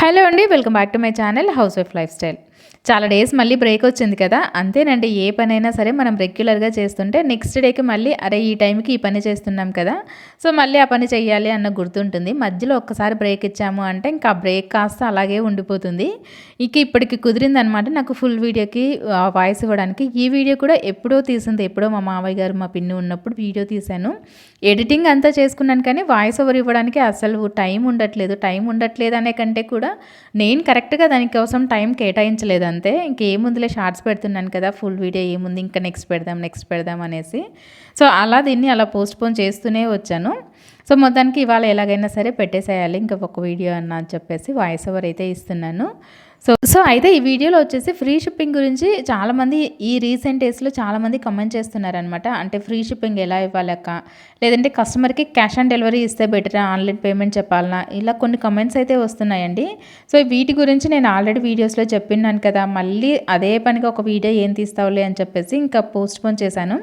Hello అండి welcome back to my channel housewife lifestyle. చాలా days మళ్ళీ బ్రేక్ వచ్చింది కదా అంతేనండి ఏ పనైనా సరే మనం రెగ్యులర్గా చేస్తుంటే నెక్స్ట్ డేకి మళ్ళీ అరే ఈ టైంకి ఈ పని చేస్తున్నాం కదా సో మళ్ళీ ఆ పని చేయాలి అన్న గుర్తుంటుంది. మధ్యలో ఒక్కసారి బ్రేక్ ఇచ్చాము అంటే ఇంకా బ్రేక్ కాస్త అలాగే ఉండిపోతుంది. ఇక ఇప్పటికి కుదిరిందనమాట నాకు ఫుల్ వీడియోకి వాయిస్ ఇవ్వడానికి. ఈ వీడియో కూడా ఎప్పుడో తీసింది ఎప్పుడో మా మావయ్య గారు మా పిన్ని ఉన్నప్పుడు వీడియో తీశాను. ఎడిటింగ్ అంతా చేసుకున్నాను కానీ వాయిస్ ఓవర్ ఇవ్వడానికి అసలు టైం ఉండట్లేదు టైం ఉండట్లేదు అనే కంటే కూడా నేను కరెక్ట్గా దానికోసం టైం కేటాయించలేదు అంతే. ఇంకేముందులే షార్ట్స్ పెడుతున్నాను కదా ఫుల్ వీడియో ఏముంది ఇంకా నెక్స్ట్ పెడదాం నెక్స్ట్ పెడదాం అనేసి. సో అలా దీన్ని అలా పోస్ట్ పోన్ చేస్తూనే వచ్చాను. సో మొత్తానికి ఇవాళ ఎలాగైనా సరే పెట్టేసేయాలి ఇంకా ఒక వీడియో అన్న అని చెప్పేసి వాయిస్ ఓవర్ అయితే ఇస్తున్నాను. సో సో అయితే ఈ వీడియోలో వచ్చేసి ఫ్రీ షిప్పింగ్ గురించి చాలామంది ఈ రీసెంట్ డేస్లో చాలామంది కమెంట్ చేస్తున్నారనమాట అంటే ఫ్రీ షిప్పింగ్ ఎలా ఇవ్వాలక్క లేదంటే కస్టమర్కి క్యాష్ ఆన్ డెలివరీ ఇస్తే బెటరా ఆన్లైన్ పేమెంట్ చెప్పాలనా ఇలా కొన్ని కమెంట్స్ అయితే వస్తున్నాయండి. సో వీటి గురించి నేను ఆల్రెడీ వీడియోస్లో చెప్పిన్నాను కదా మళ్ళీ అదే పనిగా ఒక వీడియో ఏం తీస్తావులే అని చెప్పేసి ఇంకా పోస్ట్ పోన్ చేశాను.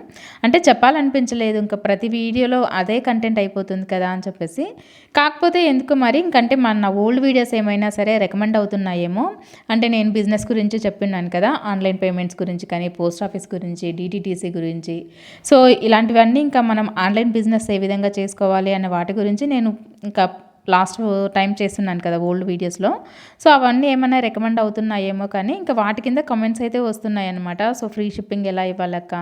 అంటే చెప్పాలనిపించలేదు ఇంకా ప్రతి వీడియోలో అదే కంటెంట్ అయిపోతుంది కదా అని చెప్పేసి. కాకపోతే ఎందుకు మరి ఇంకంటే మన ఓల్డ్ వీడియోస్ ఏమైనా సరే రికమెండ్ అవుతున్నాయేమో. అంటే నేను బిజినెస్ గురించి చెప్పిన్నాను కదా ఆన్లైన్ పేమెంట్స్ గురించి కానీ పోస్ట్ ఆఫీస్ గురించి డిటిటీసీ గురించి. సో ఇలాంటివన్నీ ఇంకా మనం ఆన్లైన్ బిజినెస్ బిజినెస్ ఏ విధంగా చేసుకోవాలి అనే వాటి గురించి నేను ఇంకా లాస్ట్ టైం చేస్తున్నాను కదా ఓల్డ్ వీడియోస్లో. సో అవన్నీ ఏమైనా రికమెండ్ అవుతున్నాయేమో కానీ ఇంకా వాటి కింద కమెంట్స్ అయితే వస్తున్నాయి అనమాట సో ఫ్రీ షిప్పింగ్ ఎలా ఇవ్వాలక్క?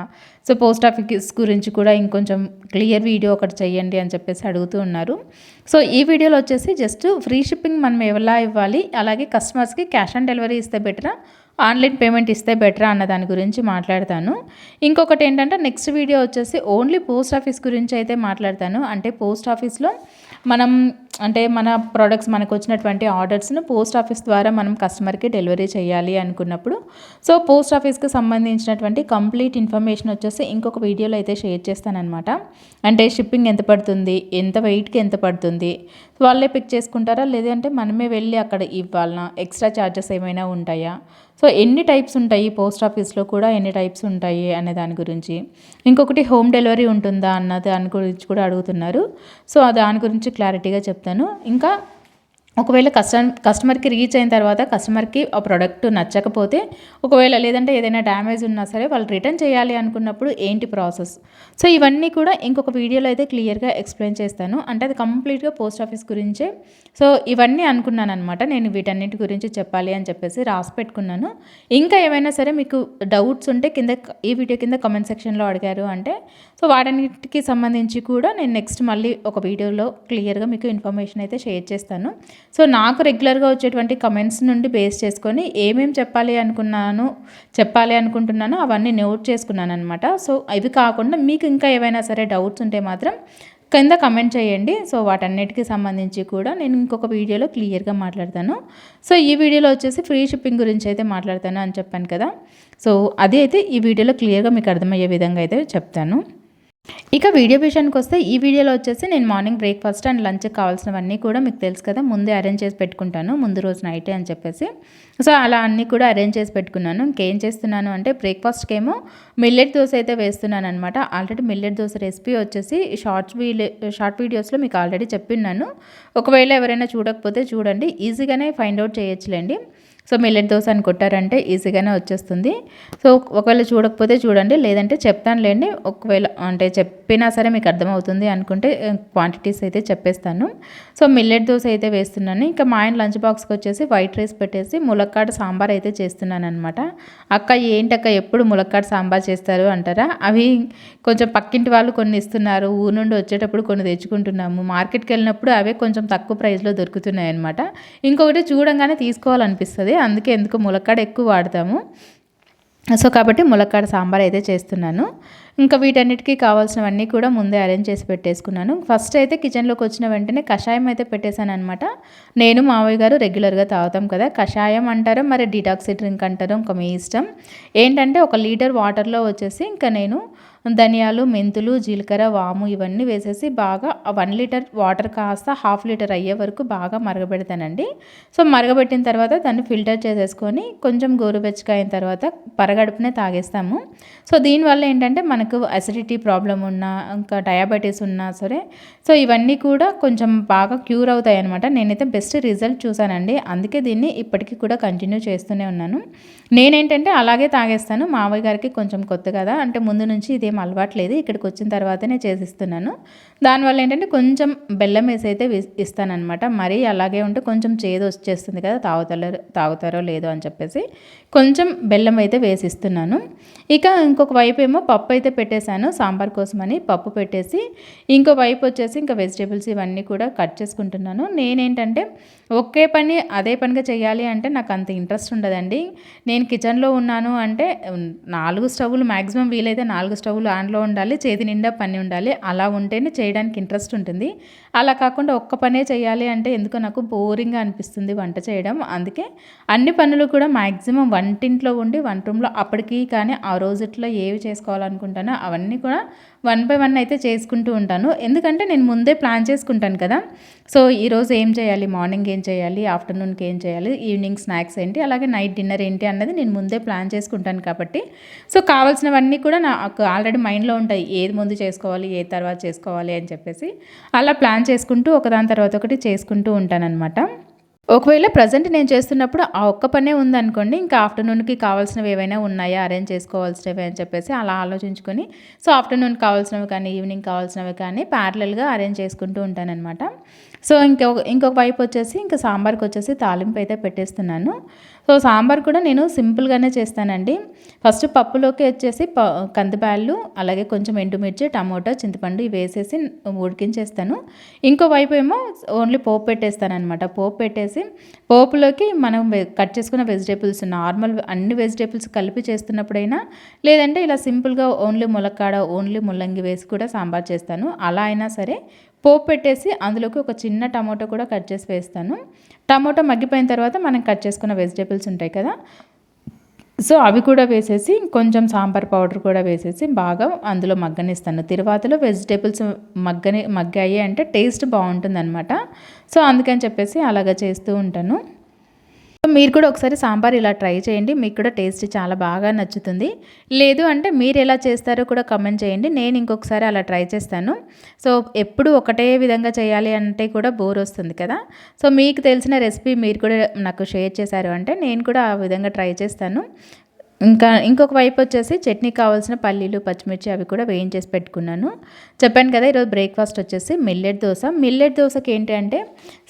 సో పోస్ట్ ఆఫీస్ గురించి కూడా ఇంకొంచెం క్లియర్ వీడియో ఒకటి చేయండి అని చెప్పేసి అడుగుతూ ఉన్నారు. సో ఈ వీడియోలో వచ్చేసి జస్ట్ ఫ్రీ షిప్పింగ్ మనం ఎలా ఇవ్వాలి? అలాగే కస్టమర్స్కి క్యాష్ ఆన్ డెలివరీ ఇస్తే బెటరా? ఆన్లైన్ పేమెంట్ ఇస్తే బెటరా అన్న దాని గురించి మాట్లాడతాను. ఇంకొకటి ఏంటంటే నెక్స్ట్ వీడియో వచ్చేసి ఓన్లీ పోస్ట్ ఆఫీస్ గురించి అయితే మాట్లాడతాను. అంటే పోస్ట్ ఆఫీస్లో మనం అంటే మన ప్రోడక్ట్స్ మనకు వచ్చినటువంటి ఆర్డర్స్ను పోస్ట్ ఆఫీస్ ద్వారా మనం కస్టమర్కి డెలివరీ చేయాలి అనుకున్నప్పుడు. సో పోస్ట్ ఆఫీస్కి సంబంధించినటువంటి కంప్లీట్ ఇన్ఫర్మేషన్ వచ్చేసి ఇంకొక వీడియోలో అయితే షేర్ చేస్తానమాట అంటే షిప్పింగ్ ఎంత పడుతుంది ఎంత వెయిట్కి ఎంత పడుతుంది వాళ్ళే పిక్ చేసుకుంటారా? లేదంటే మనమే వెళ్ళి అక్కడ ఇవ్వాలనా? ఎక్స్ట్రా ఛార్జెస్ ఏమైనా ఉంటాయా? సో ఎన్ని టైప్స్ ఉంటాయి? పోస్ట్ ఆఫీస్లో కూడా ఎన్ని టైప్స్ ఉంటాయి? అనే దాని గురించి. ఇంకొకటి హోమ్ డెలివరీ ఉంటుందా? అన్న దాని గురించి కూడా అడుగుతున్నారు. సో దాని గురించి క్లారిటీగా చెప్తాను. ఇంకా ఒకవేళ కస్టమర్ కస్టమర్కి రీచ్ అయిన తర్వాత కస్టమర్కి ఆ ప్రోడక్ట్ నచ్చకపోతే ఒకవేళ లేదంటే ఏదైనా డ్యామేజ్ ఉన్నా సరే వాళ్ళు రిటర్న్ చేయాలి అనుకున్నప్పుడు ఏంటి ప్రాసెస్? సో ఇవన్నీ కూడా ఇంకొక వీడియోలో అయితే క్లియర్గా ఎక్స్ప్లెయిన్ చేస్తాను. అంటే అది కంప్లీట్గా పోస్ట్ ఆఫీస్ గురించే. సో ఇవన్నీ అనుకున్నాను అనమాట నేను వీటన్నిటి గురించి చెప్పాలి అని చెప్పేసి రాసి పెట్టుకున్నాను. ఇంకా ఏమైనా సరే మీకు డౌట్స్ ఉంటే కింద ఈ వీడియో కింద కమెంట్ సెక్షన్లో అడిగారు అంటే సో వాటన్నిటికి సంబంధించి కూడా నేను నెక్స్ట్ మళ్ళీ ఒక వీడియోలో క్లియర్గా మీకు ఇన్ఫర్మేషన్ అయితే షేర్ చేస్తాను. సో నాకు రెగ్యులర్గా వచ్చేటువంటి కమెంట్స్ నుండి బేస్ చేసుకొని ఏమేమి చెప్పాలి అనుకున్నాను చెప్పాలి అనుకుంటున్నానో అవన్నీ నోట్ చేసుకున్నాను అనమాట సో ఇవి కాకుండా మీకు ఇంకా ఏవైనా సరే డౌట్స్ ఉంటే మాత్రం కింద కమెంట్ చేయండి. సో వాటన్నిటికీ సంబంధించి కూడా నేను ఇంకొక వీడియోలో క్లియర్గా మాట్లాడతాను. సో ఈ వీడియోలో వచ్చేసి ఫ్రీ షిప్పింగ్ గురించి అయితే మాట్లాడతాను అని చెప్పాను కదా. సో అది అయితే ఈ వీడియోలో క్లియర్గా మీకు అర్థమయ్యే విధంగా అయితే చెప్తాను. ఇక వీడియో విషయానికి వస్తే ఈ వీడియోలో వచ్చేసి నేను మార్నింగ్ బ్రేక్ఫాస్ట్ అండ్ లంచ్ కావాల్సినవన్నీ కూడా మీకు తెలుసు కదా ముందే అరేంజ్ చేసి పెట్టుకుంటాను ముందు రోజు నైట్ అని చెప్పేసి. సో అలా అన్నీ కూడా అరేంజ్ చేసి పెట్టుకున్నాను. ఇంకేం చేస్తున్నాను అంటే బ్రేక్ఫాస్ట్కి ఏమో మిల్లెట్ దోశ అయితే వేస్తున్నాను అనమాట ఆల్రెడీ మిల్లెట్ దోశ రెసిపీ వచ్చేసి షార్ట్ వీడియో షార్ట్ వీడియోస్లో మీకు ఆల్రెడీ చెప్పిన్నాను. ఒకవేళ ఎవరైనా చూడకపోతే చూడండి ఈజీగానే ఫైండ్ అవుట్ చేయొచ్చులేండి. సో మిల్లెట్ దోశ అని కొట్టారంటే ఈజీగానే వచ్చేస్తుంది. సో ఒకవేళ చూడకపోతే చూడండి లేదంటే చెప్తానులేండి ఒకవేళ అంటే చెప్పినా సరే మీకు అర్థమవుతుంది అనుకుంటే క్వాంటిటీస్ అయితే చెప్పేస్తాను. సో మిల్లెట్ దోశ అయితే వేస్తున్నాను. ఇంకా మా ఆయన లంచ్ బాక్స్కి వచ్చేసి వైట్ రైస్ పెట్టేసి ములక్కాడ సాంబార్ అయితే చేస్తున్నాను అనమాట అక్క ఏంటక్క ఎప్పుడు ములక్కాడ సాంబార్ చేస్తారు అంటారా? అవి కొంచెం పక్కింటి వాళ్ళు కొన్ని ఇస్తున్నారు. ఊరు నుండి వచ్చేటప్పుడు కొన్ని తెచ్చుకుంటున్నాము. మార్కెట్కి వెళ్ళినప్పుడు అవే కొంచెం తక్కువ ప్రైస్లో దొరుకుతున్నాయి అనమాట ఇంకొకటి చూడంగానే తీసుకోవాలనిపిస్తుంది. ఉంటుంది అందుకే ఎందుకు ములక్కాడ ఎక్కువ వాడతాము. సో కాబట్టి ములక్కాడ సాంబార్ అయితే చేస్తున్నాను. ఇంకా వీటన్నిటికీ కావాల్సినవన్నీ కూడా ముందే అరేంజ్ చేసి పెట్టేసుకున్నాను. ఫస్ట్ అయితే కిచెన్లోకి వచ్చిన వెంటనే కషాయం అయితే పెట్టేశాను అనమాట నేను మావయ్య గారు రెగ్యులర్గా తాగుతాం కదా కషాయం అంటారు మరి డిటాక్సి డ్రింక్ అంటారు ఇంకా మీ ఇష్టం. ఏంటంటే ఒక లీటర్ వాటర్లో వచ్చేసి ఇంకా నేను ధనియాలు మెంతులు జీలకర్ర వాము ఇవన్నీ వేసేసి బాగా వన్ లీటర్ వాటర్ కాస్త హాఫ్ లీటర్ అయ్యే వరకు బాగా మరగబెడతానండి. సో మరగబెట్టిన తర్వాత దాన్ని ఫిల్టర్ చేసేసుకొని కొంచెం గోరువెచ్చగా అయిన తర్వాత పరగడుపునే తాగేస్తాము. సో దీనివల్ల ఏంటంటే మనకు అసిడిటీ ప్రాబ్లం ఉన్నా ఇంకా డయాబెటీస్ ఉన్నా సరే సో ఇవన్నీ కూడా కొంచెం బాగా క్యూర్ అవుతాయి అనమాట నేనైతే బెస్ట్ రిజల్ట్ చూసానండి అందుకే దీన్ని ఇప్పటికీ కూడా కంటిన్యూ చేస్తూనే ఉన్నాను. నేనేంటంటే అలాగే తాగేస్తాను. మావయ్య గారికి కొంచెం కొత్త కదా అంటే ముందు నుంచి ఇదే అలవాట్లేదు. ఇక్కడికి వచ్చిన తర్వాతనే చేసిస్తున్నాను. దానివల్ల ఏంటంటే కొంచెం బెల్లం వేసి అయితే ఇస్తానమాట మరీ అలాగే ఉంటే కొంచెం చేదు వచ్చేస్తుంది కదా తాగుతారో తాగుతారో లేదో అని చెప్పేసి కొంచెం బెల్లం అయితే వేసిస్తున్నాను. ఇక ఇంకొక వైపు ఏమో పప్పు అయితే పెట్టేశాను సాంబార్ కోసమని పప్పు పెట్టేసి ఇంకో వైపు వచ్చేసి ఇంకా వెజిటేబుల్స్ ఇవన్నీ కూడా కట్ చేసుకుంటున్నాను. నేనేంటంటే ఒకే పని అదే పనిగా చేయాలి అంటే నాకు అంత ఇంట్రెస్ట్ ఉండదండి. నేను కిచెన్లో ఉన్నాను అంటే నాలుగు స్టవ్లు మ్యాక్సిమం వీలైతే నాలుగు స్టవ్లు ఆన్లో ఉండాలి చేతి నిండా పని ఉండాలి. అలా ఉంటేనే చేయడానికి ఇంట్రెస్ట్ ఉంటుంది. అలా కాకుండా ఒక్క పనే చేయాలి అంటే ఎందుకో నాకు బోరింగ్గా అనిపిస్తుంది వంట చేయడం. అందుకే అన్ని పనులు కూడా మ్యాక్సిమం వంటింట్లో ఉండి వంట రూమ్లో అప్పటికి కానీ ఆ రోజుట్లో ఏవి చేసుకోవాలనుకుంటానో అవన్నీ కూడా వన్ బై వన్ అయితే చేసుకుంటూ ఉంటాను. ఎందుకంటే నేను ముందే ప్లాన్ చేసుకుంటాను కదా. సో ఈరోజు ఏం చేయాలి? మార్నింగ్ ఏం చేయాలి? ఆఫ్టర్నూన్కి ఏం చేయాలి? ఈవినింగ్ స్నాక్స్ ఏంటి? అలాగే నైట్ డిన్నర్ ఏంటి అన్నది నేను ముందే ప్లాన్ చేసుకుంటాను కాబట్టి. సో కావాల్సినవన్నీ కూడా నాకు ఆల్రెడీ మైండ్లో ఉంటాయి. ఏది ముందు చేసుకోవాలి? ఏది తర్వాత చేసుకోవాలి? అని చెప్పేసి. అలా ప్లాన్ చేసుకుంటూ ఒకదాని తర్వాత ఒకటి చేసుకుంటూ ఉంటానన్నమాట. ఒకవేళ ప్రజెంట్ నేను చేస్తున్నప్పుడు ఆ ఒక్క పనే ఉందనుకోండి ఇంకా ఆఫ్టర్నూన్కి కావాల్సినవి ఏవైనా ఉన్నాయా అరేంజ్ చేసుకోవాల్సినవి అని చెప్పేసి అలా ఆలోచించుకొని సో ఆఫ్టర్నూన్ కావాల్సినవి కానీ ఈవినింగ్ కావాల్సినవి కానీ ప్యారలల్గా అరేంజ్ చేసుకుంటూ ఉంటానన్నమాట. సో ఇంకొక ఇంకొక వైపు వచ్చేసి ఇంకా సాంబార్కి వచ్చేసి తాలింపు అయితే పెట్టేస్తున్నాను. సో సాంబార్ కూడా నేను సింపుల్గానే చేస్తానండి. ఫస్ట్ పప్పులోకి వచ్చేసి ప కందిపాయలు అలాగే కొంచెం ఎండుమిర్చి టమోటా చింతపండు ఇవి వేసేసి ఉడికించేస్తాను. ఇంకో వైపు ఏమో ఓన్లీ పోపు పెట్టేస్తాను అనమాట పోపు పెట్టేసి పోపులోకి మనం కట్ చేసుకున్న వెజిటేబుల్స్ నార్మల్ అన్ని వెజిటేబుల్స్ కలిపి చేస్తున్నప్పుడైనా లేదంటే ఇలా సింపుల్గా ఓన్లీ ములక్కాడ ఓన్లీ ముల్లంగి వేసి కూడా సాంబార్ చేస్తాను. అలా అయినా సరే పోపు పెట్టేసి అందులోకి ఒక చిన్న టమాటో కూడా కట్ చేసి వేస్తాను. టమాటో మగ్గిపోయిన తర్వాత మనం కట్ చేసుకున్న వెజిటేబుల్స్ ఉంటాయి కదా సో అవి కూడా వేసేసి కొంచెం సాంబార్ పౌడర్ కూడా వేసేసి బాగా అందులో మగ్గనిస్తాను. తిరువాతలో వెజిటేబుల్స్ మగ్గని మగ్గాయి అంటే టేస్ట్ బాగుంటుంది సో అందుకని చెప్పేసి అలాగ చేస్తూ ఉంటాను. మీరు కూడా ఒకసారి సాంబార్ ఇలా ట్రై చేయండి. మీకు కూడా టేస్ట్ చాలా బాగా నచ్చుతుంది. లేదు అంటే మీరు ఎలా చేస్తారో కూడా కమెంట్ చేయండి. నేను ఇంకొకసారి అలా ట్రై చేస్తాను. సో ఎప్పుడు ఒకటే విధంగా చేయాలి అంటే కూడా బోర్ వస్తుంది కదా. సో మీకు తెలిసిన రెసిపీ మీరు కూడా నాకు షేర్ చేశారు అంటే నేను కూడా ఆ విధంగా ట్రై చేస్తాను. ఇంకా ఇంకొక వైపు వచ్చేసి చట్నీ కావాల్సిన పల్లీలు పచ్చిమిర్చి అవి కూడా వేయించేసి పెట్టుకున్నాను. చెప్పాను కదా ఈరోజు బ్రేక్ఫాస్ట్ వచ్చేసి మిల్లెట్ దోశ. మిల్లెట్ దోశకి ఏంటంటే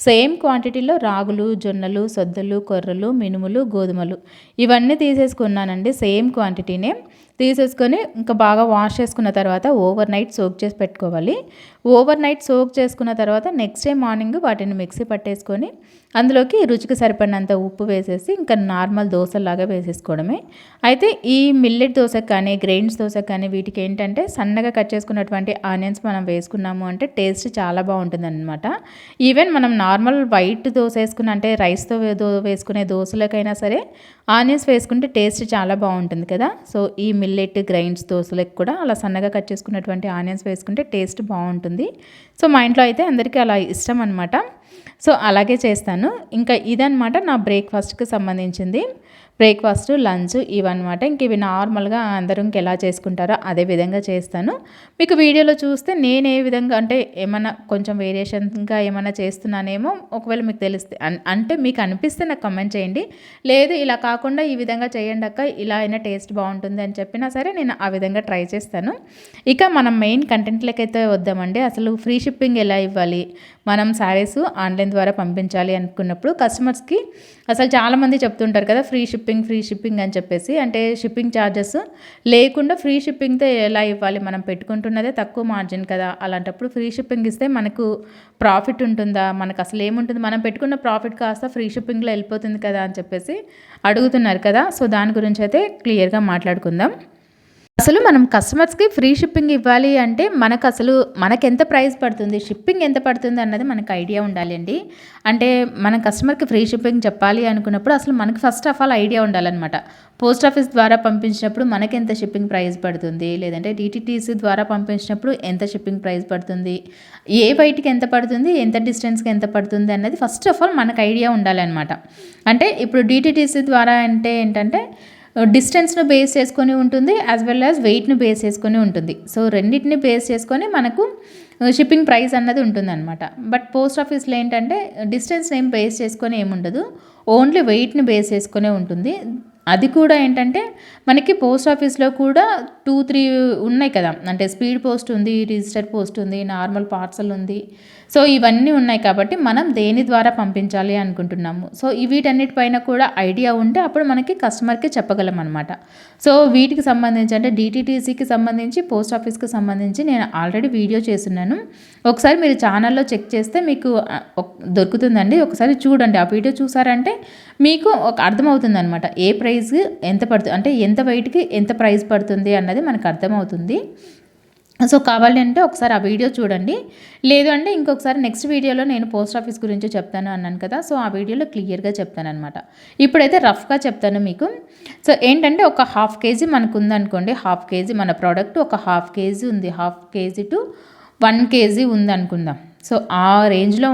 సేమ్ క్వాంటిటీలో రాగులు జొన్నలు సొద్దలు కొర్రలు మినుములు గోధుమలు ఇవన్నీ తీసేసుకున్నానండి సేమ్ క్వాంటిటీనే. తీసేసుకొని ఇంకా బాగా వాష్ చేసుకున్న తర్వాత ఓవర్ నైట్ సోక్ చేసి పెట్టుకోవాలి. ఓవర్ నైట్ సోక్ చేసుకున్న తర్వాత నెక్స్ట్ డే మార్నింగ్ వాటిని మిక్సీ పట్టేసుకొని అందులోకి రుచికి సరిపడినంత ఉప్పు వేసేసి ఇంకా నార్మల్ దోశలాగా వేసేసుకోవడమే. అయితే ఈ మిల్లెట్ దోశకు కానీ గ్రెయిన్స్ దోశకు కానీ వీటికి ఏంటంటే సన్నగా కట్ చేసుకున్నటువంటి ఆనియన్స్ మనం వేసుకున్నాము అంటే టేస్ట్ చాలా బాగుంటుంది అనమాట ఈవెన్ మనం నార్మల్ వైట్ దోశ వేసుకున్న అంటే రైస్తో వేసుకునే దోశలకైనా సరే ఆనియన్స్ వేసుకుంటే టేస్ట్ చాలా బాగుంటుంది కదా. సో ఈ మిల్లెట్ గ్రైండ్స్ దోశలకు కూడా అలా సన్నగా కట్ చేసుకున్నటువంటి ఆనియన్స్ వేసుకుంటే టేస్ట్ బాగుంటుంది. సో మా ఇంట్లో అయితే అందరికీ అలా ఇష్టం అనమాట సో అలాగే చేస్తాను. ఇంకా ఇదనమాట నా బ్రేక్ఫాస్ట్కి సంబంధించింది. బ్రేక్ఫాస్ట్ లంచ్ ఇవన్నమాట. ఇంక ఇవి నార్మల్గా అందరూ ఇంకెలా చేసుకుంటారో అదే విధంగా చేస్తాను. మీకు వీడియోలో చూస్తే నేను ఏ విధంగా అంటే ఏమైనా కొంచెం వేరియేషన్గా ఏమైనా చేస్తున్నానేమో ఒకవేళ మీకు తెలిస్తే అంటే మీకు అనిపిస్తే నాకు కమెంట్ చేయండి. లేదు ఇలా కాకుండా ఈ విధంగా చేయండి అక్క ఇలా అయినా టేస్ట్ బాగుంటుంది అని చెప్పినా సరే నేను ఆ విధంగా ట్రై చేస్తాను. ఇక మనం మెయిన్ కంటెంట్లకైతే వద్దామండి. అసలు ఫ్రీ షిప్పింగ్ ఎలా ఇవ్వాలి? మనం శారీస్ ఆన్లైన్ ద్వారా పంపించాలి అనుకున్నప్పుడు కస్టమర్స్కి అసలు చాలామంది చెప్తుంటారు కదా free ship shipping free shipping అని చెప్పేసి అంటే షిప్పింగ్ ఛార్జెస్ లేకుండా ఫ్రీ షిప్పింగ్తో ఎలా ఇవ్వాలి? మనం పెట్టుకుంటున్నదే తక్కువ మార్జిన్ కదా. అలాంటప్పుడు ఫ్రీ షిప్పింగ్ ఇస్తే మనకు ప్రాఫిట్ ఉంటుందా? మనకు అసలు ఏముంటుంది? మనం పెట్టుకున్న ప్రాఫిట్ కాస్త ఫ్రీ షిప్పింగ్లో వెళ్ళిపోతుంది కదా అని చెప్పేసి అడుగుతున్నారు కదా. సో దాని గురించి అయితే క్లియర్గా మాట్లాడుకుందాం. అసలు మనం కస్టమర్స్‌కి ఫ్రీ షిప్పింగ్ ఇవ్వాలి అంటే మనకు అసలు మనకెంత ప్రైస్ పడుతుంది? షిప్పింగ్ ఎంత పడుతుంది అన్నది మనకు ఐడియా ఉండాలండి. అంటే మనం కస్టమర్‌కి ఫ్రీ షిప్పింగ్ చెప్పాలి అనుకున్నప్పుడు అసలు మనకు ఫస్ట్ ఆఫ్ ఆల్ ఐడియా ఉండాలనమాట. పోస్ట్ ఆఫీస్ ద్వారా పంపించినప్పుడు మనకి ఎంత షిప్పింగ్ ప్రైస్ పడుతుంది? లేదంటే డిటిటీసీ ద్వారా పంపించినప్పుడు ఎంత షిప్పింగ్ ప్రైస్ పడుతుంది? ఏ బయటికి ఎంత పడుతుంది? ఎంత డిస్టెన్స్‌కి ఎంత పడుతుంది? అన్నది ఫస్ట్ ఆఫ్ ఆల్ మనకు ఐడియా ఉండాలనమాట. అంటే ఇప్పుడు డిటిటీసీ ద్వారా అంటే ఏంటంటే డిస్టెన్స్‌ను బేస్ చేసుకొని ఉంటుంది. యాజ్ వెల్ యాజ్ వెయిట్‌ని బేస్ చేసుకొని ఉంటుంది. సో, రెండింటిని బేస్ చేసుకొని మనకు షిప్పింగ్ ప్రైస్ అన్నది ఉంటుందన్నమాట బట్ పోస్ట్ ఆఫీస్‌లో ఏంటంటే డిస్టెన్స్‌ని ఏం బేస్ చేసుకొని ఏముండదు. ఓన్లీ వెయిట్‌ని బేస్ చేసుకునే ఉంటుంది. అది కూడా ఏంటంటే మనకి పోస్ట్ ఆఫీస్‌లో కూడా 2, 3 ఉన్నాయి కదా! అంటే స్పీడ్ పోస్ట్ ఉంది, రిజిస్టర్ పోస్ట్ ఉంది, నార్మల్ పార్సల్ ఉంది. సో, ఇవన్నీ ఉన్నాయి కాబట్టి మనం దేని ద్వారా పంపించాలి అనుకుంటున్నాము. సో, ఈ పైన కూడా ఐడియా ఉంటే అప్పుడు మనకి కస్టమర్‌కి చెప్పగలం అనమాట. సో, వీటికి సంబంధించి అంటే డీటీటీసీకి సంబంధించి, పోస్ట్ ఆఫీస్‌కి సంబంధించి నేను ఆల్రెడీ వీడియో చేస్తున్నాను ఒకసారి మీరు ఛానల్‌లో చెక్ చేస్తే మీకు దొరుకుతుందండి. ఒకసారి చూడండి. ఆ వీడియో చూసారంటే మీకు ఒక అర్థమవుతుందనమాట. ఏ ప్రైస్ ఎంత పడుతుంది అంటే ఎంత వెయిట్‌కి ఎంత ప్రైస్ పడుతుంది అన్నది మనకు అర్థమవుతుంది. సో, కావాలి అంటే ఒకసారి ఆ వీడియో చూడండి. లేదు అంటే ఇంకొకసారి నెక్స్ట్ వీడియోలో నేను పోస్ట్ ఆఫీస్ గురించి చెప్తాను అన్నాను కదా! సో, ఆ వీడియోలో క్లియర్‌గా చెప్తాను అనమాట ఇప్పుడైతే రఫ్‌గా చెప్తాను మీకు. సో, ఏంటంటే ఒక హాఫ్ కేజీ మనకు ఉందనుకోండి హాఫ్ కేజీ మన ప్రోడక్ట్ ఒక హాఫ్ కేజీ ఉంది. Half KG to one KG ఉందనుకుందాం. సో, ఆ రేంజ్‌లో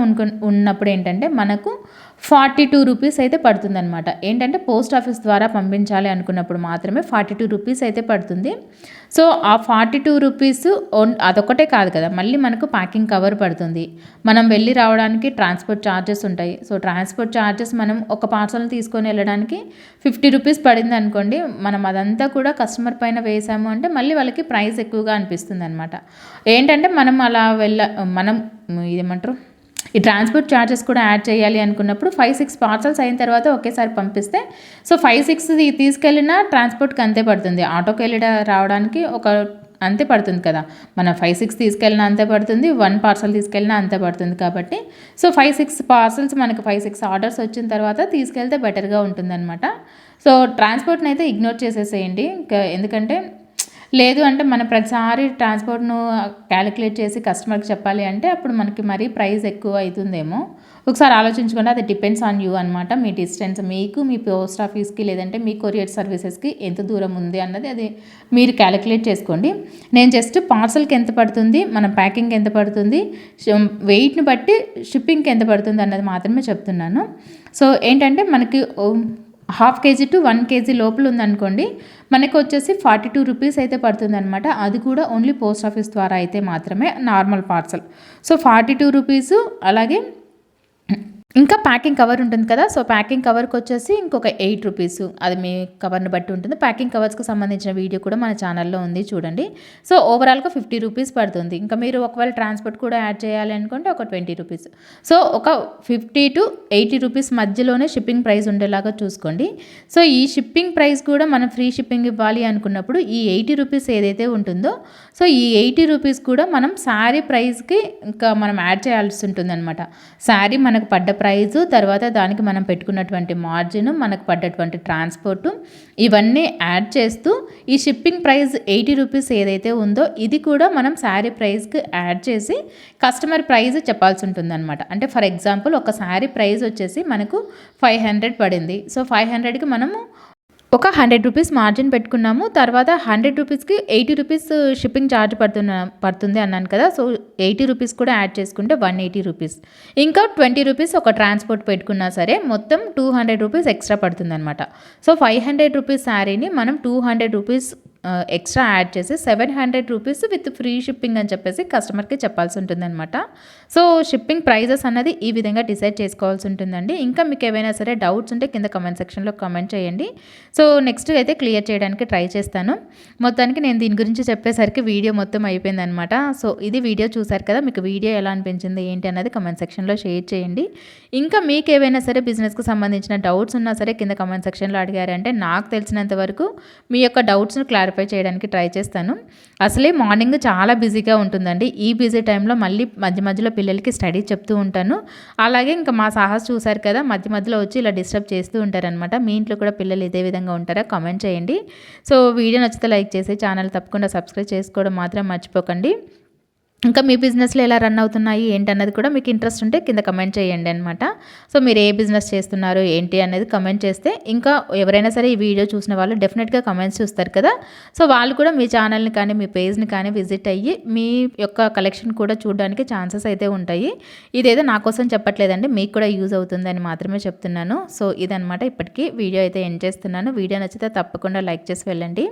ఉన్నప్పుడు ఏంటంటే మనకు 42 రూపీస్ అయితే పడుతుందనమాట. ఏంటంటే పోస్ట్ ఆఫీస్ ద్వారా పంపించాలి అనుకున్నప్పుడు మాత్రమే 42 రూపీస్ అయితే పడుతుంది. సో, ఆ 42 రూపీస్ ఓన్ అదొక్కటే కాదు కదా! మళ్ళీ మనకు ప్యాకింగ్ కవర్ పడుతుంది. మనం వెళ్ళి రావడానికి ట్రాన్స్‌పోర్ట్ చార్జెస్ ఉంటాయి. సో, ట్రాన్స్‌పోర్ట్ చార్జెస్ మనం ఒక పార్సెల్ తీసుకొని వెళ్ళడానికి 50 రూపీస్ పడింది అనుకోండి మనం అదంతా కూడా కస్టమర్ పైన వేసాము అంటే మళ్ళీ వాళ్ళకి ప్రైస్ ఎక్కువగా అనిపిస్తుంది అనమాట ఏంటంటే మనం అలా వెళ్ళ మనం ఇదేమంటారు? ఈ ట్రాన్స్‌పోర్ట్ చార్జెస్ కూడా యాడ్ చేయాలి అనుకున్నప్పుడు ఫైవ్ సిక్స్ పార్సల్స్ అయిన తర్వాత ఒకేసారి పంపిస్తే సో, 5, 6 తీసుకెళ్ళినా ట్రాన్స్‌పోర్ట్‌కి అంతే పడుతుంది. ఆటోకి వెళ్ళి రావడానికి ఒక అంతే పడుతుంది కదా! మనం 5, 6 తీసుకెళ్ళినా అంతే పడుతుంది. వన్ పార్సెల్ తీసుకెళ్ళినా అంతే పడుతుంది కాబట్టి సో, 5, 6 పార్సెల్స్ మనకు 5, 6 ఆర్డర్స్ వచ్చిన తర్వాత తీసుకెళ్తే బెటర్‌గా ఉంటుందనమాట. సో, ట్రాన్స్‌పోర్ట్‌ని అయితే ఇగ్నోర్ చేసేసేయండి. ఎందుకంటే లేదు అంటే మనం ప్రతిసారి ట్రాన్స్‌పోర్ట్‌ను క్యాలిక్యులేట్ చేసి కస్టమర్‌కి చెప్పాలి అంటే అప్పుడు మనకి మరీ ప్రైస్ ఎక్కువ అవుతుందేమో ఒకసారి ఆలోచించుకోండి. అది డిపెండ్స్ ఆన్ యూ అనమాట. మీ డిస్టెన్స్ మీకు, మీ పోస్ట్ ఆఫీస్‌కి లేదంటే మీ కొరియర్ సర్వీసెస్‌కి ఎంత దూరం ఉంది అన్నది అది మీరు క్యాలిక్యులేట్ చేసుకోండి. నేను జస్ట్ పార్సెల్‌కి ఎంత పడుతుంది, మన ప్యాకింగ్ ఎంత పడుతుంది, వెయిట్‌ని బట్టి షిప్పింగ్‌కి ఎంత పడుతుంది అన్నది మాత్రమే చెప్తున్నాను. సో, ఏంటంటే మనకి half KG to one KG లోపల ఉందనుకోండి. మనకు వచ్చేసి ఫార్టీ టూ రూపీస్ అయితే పడుతుందనమాట. అది కూడా ఓన్లీ పోస్ట్ ఆఫీస్ ద్వారా అయితే మాత్రమే నార్మల్ పార్సెల్. సో, 42 రూపీసు అలాగే ఇంకా ప్యాకింగ్ కవర్ ఉంటుంది కదా! సో, ప్యాకింగ్ కవర్కి వచ్చేసి ఇంకొక ఎయిట్ రూపీస్ అది మీ కవర్‌ని బట్టి ఉంటుంది. ప్యాకింగ్ కవర్స్‌కి సంబంధించిన వీడియో కూడా మన ఛానల్‌లో ఉంది చూడండి. సో, ఓవరాల్‌గా 50 రూపీస్ పడుతుంది. ఇంకా మీరు ఒకవేళ ట్రాన్స్‌పోర్ట్ కూడా యాడ్ చేయాలి అనుకుంటే ఒక 20 రూపీస్. సో, ఒక 50-80 రూపీస్ మధ్యలోనే షిప్పింగ్ ప్రైస్ ఉండేలాగా చూసుకోండి. సో, ఈ షిప్పింగ్ ప్రైస్ కూడా మనం ఫ్రీ షిప్పింగ్ ఇవ్వాలి అనుకున్నప్పుడు ఈ 80 రూపీస్ ఏదైతే ఉంటుందో సో, ఈ 80 రూపీస్ కూడా మనం శారీ ప్రైస్‌కి ఇంకా మనం యాడ్ చేయాల్సి ఉంటుంది అనమాట శారీ మనకు పడ్డ ప్రైజు, తర్వాత దానికి మనం పెట్టుకున్నటువంటి మార్జిన్, మనకు పడ్డటువంటి ట్రాన్స్‌పోర్టు ఇవన్నీ యాడ్ చేస్తూ ఈ షిప్పింగ్ ప్రైస్ 80 రూపీస్ ఏదైతే ఉందో ఇది కూడా మనం శారీ ప్రైస్‌కి యాడ్ చేసి కస్టమర్ ప్రైస్ చెప్పాల్సి ఉంటుందన్నమాట అంటే ఫర్ ఎగ్జాంపుల్ ఒక శారీ ప్రైస్ వచ్చేసి మనకు 500 పడింది. సో, 500కి మనము ఒక 100 రూపీస్ మార్జిన్ పెట్టుకున్నాము. తర్వాత 100 రూపీస్‌కి 80 రూపీస్ షిప్పింగ్ ఛార్జ్ పడుతున్న పడుతుంది అన్నాను కదా! సో, 80 రూపీస్ కూడా యాడ్ చేసుకుంటే 180 రూపీస్. ఇంకా 20 రూపీస్ ఒక ట్రాన్స్‌పోర్ట్ పెట్టుకున్నా సరే మొత్తం 200 రూపీస్ ఎక్స్ట్రా పడుతుంది అనమాట సో, 500 రూపీస్ శారీని మనం 200 రూపీస్ ఎక్స్ట్రా యాడ్ చేసి 700 రూపీస్ విత్ ఫ్రీ షిప్పింగ్ అని చెప్పేసి కస్టమర్‌కి చెప్పాల్సి ఉంటుందన్నమాట సో, షిప్పింగ్ ప్రైజెస్ అన్నది ఈ విధంగా డిసైడ్ చేసుకోవాల్సి ఉంటుందండి. ఇంకా మీకు ఏమైనా సరే డౌట్స్ ఉంటే కింద కమెంట్ సెక్షన్‌లో కమెంట్ చేయండి. సో, నెక్స్ట్ అయితే క్లియర్ చేయడానికి ట్రై చేస్తాను. మొత్తానికి నేను దీని గురించి చెప్పేసరికి వీడియో మొత్తం అయిపోయిందనమాట. సో, ఇది వీడియో చూసారు కదా! మీకు వీడియో ఎలా అనిపించింది ఏంటి అన్నది కమెంట్ సెక్షన్‌లో షేర్ చేయండి. ఇంకా మీకు ఏవైనా సరే బిజినెస్‌కి సంబంధించిన డౌట్స్ ఉన్నా సరే కింద కమెంట్ సెక్షన్‌లో అడిగారంటే నాకు తెలిసినంత వరకు మీ యొక్క డౌట్స్ను క్లారిఫై క్లారిఫై చేయడానికి ట్రై చేస్తాను. అసలే మార్నింగ్ చాలా బిజీగా ఉంటుందండి. ఈ బిజీ టైంలో మళ్ళీ మధ్య మధ్యలో పిల్లలకి స్టడీ చెప్తూ ఉంటాను. అలాగే ఇంకా మా సాహస్ చూశారు కదా మధ్య మధ్యలో వచ్చి ఇలా డిస్టర్బ్ చేస్తూ ఉంటారనమాట మీ ఇంట్లో కూడా పిల్లలు ఇదే విధంగా ఉంటారా? కామెంట్ చేయండి. సో వీడియో నచ్చితే లైక్ చేసి ఛానల్ తప్పకుండా సబ్స్క్రైబ్ చేసుకోవడం మాత్రం మర్చిపోకండి. ఇంకా మీ బిజినెస్లో ఎలా రన్ అవుతున్నాయి ఏంటన్నది కూడా మీకు ఇంట్రెస్ట్ ఉంటే కింద కమెంట్ చేయండి అనమాట సో మీరు ఏ బిజినెస్ చేస్తున్నారు ఏంటి అనేది కమెంట్ చేస్తే ఇంకా ఎవరైనా సరే ఈ వీడియో చూసిన వాళ్ళు డెఫినెట్గా కమెంట్స్ చూస్తారు కదా. సో వాళ్ళు కూడా మీ ఛానల్ని కానీ మీ పేజ్ని కానీ విజిట్ అయ్యి మీ యొక్క కలెక్షన్ కూడా చూడడానికి ఛాన్సెస్ అయితే ఉంటాయి. ఇదేదో నా కోసం చెప్పట్లేదండి మీకు కూడా యూజ్ అవుతుందని మాత్రమే చెప్తున్నాను. సో ఇదనమాట ఇప్పటికీ వీడియో అయితే ఎండ్ చేస్తున్నాను. వీడియో నచ్చితే తప్పకుండా లైక్ చేసి వెళ్ళండి.